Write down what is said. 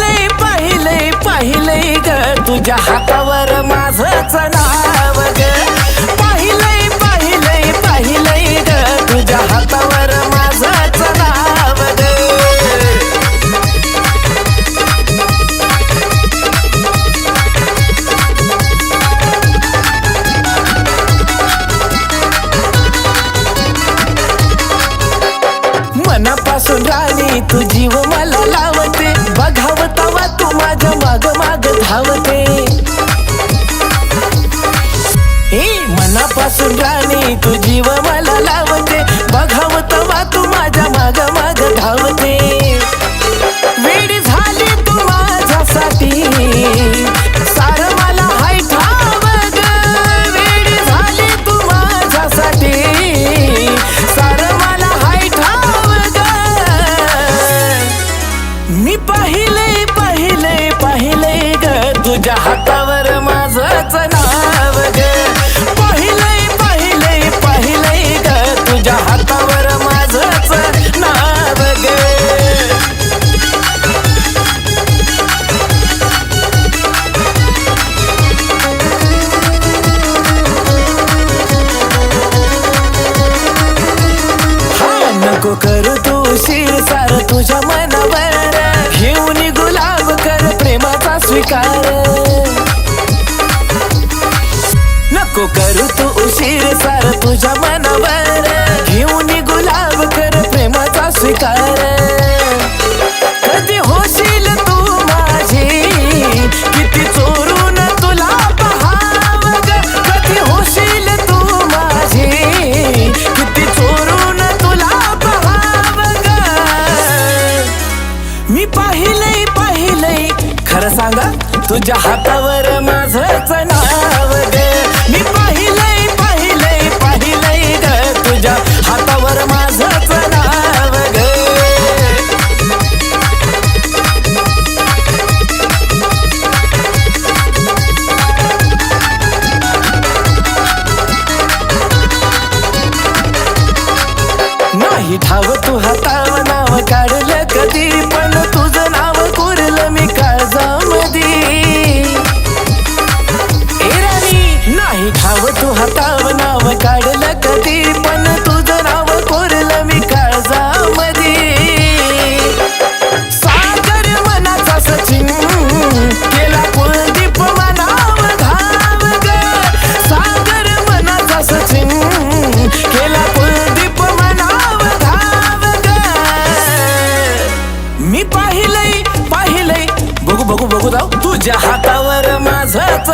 पाहिले पाहिलंय पाहिले ग. तुझ्या हातावर माझंच नाव ग. पाहिले पाहिले पाहिले ग. तुझ्या हातावर माझंच नाव ग. मनापासून राणी तू जीव मला लाव तुझी व तू जीव मला नको कर तू शिरसार तुझ्या मनावर. घेऊन गुलाब कर प्रेमाचा स्वीकार. नको कर तू उशीर सार तुझ्या मनावर. घेऊन गुलाब कर प्रेमाचा स्वीकार. तुझ्या हातावर माझंच नाव ग मी पाहिलंय पाहिलंय पाहिलंय ग तुझ्या हातावर माझंच नाव ग नाही ठाव तू हाताव नाव काढलं कधी? तुझ्या हातावर माझंच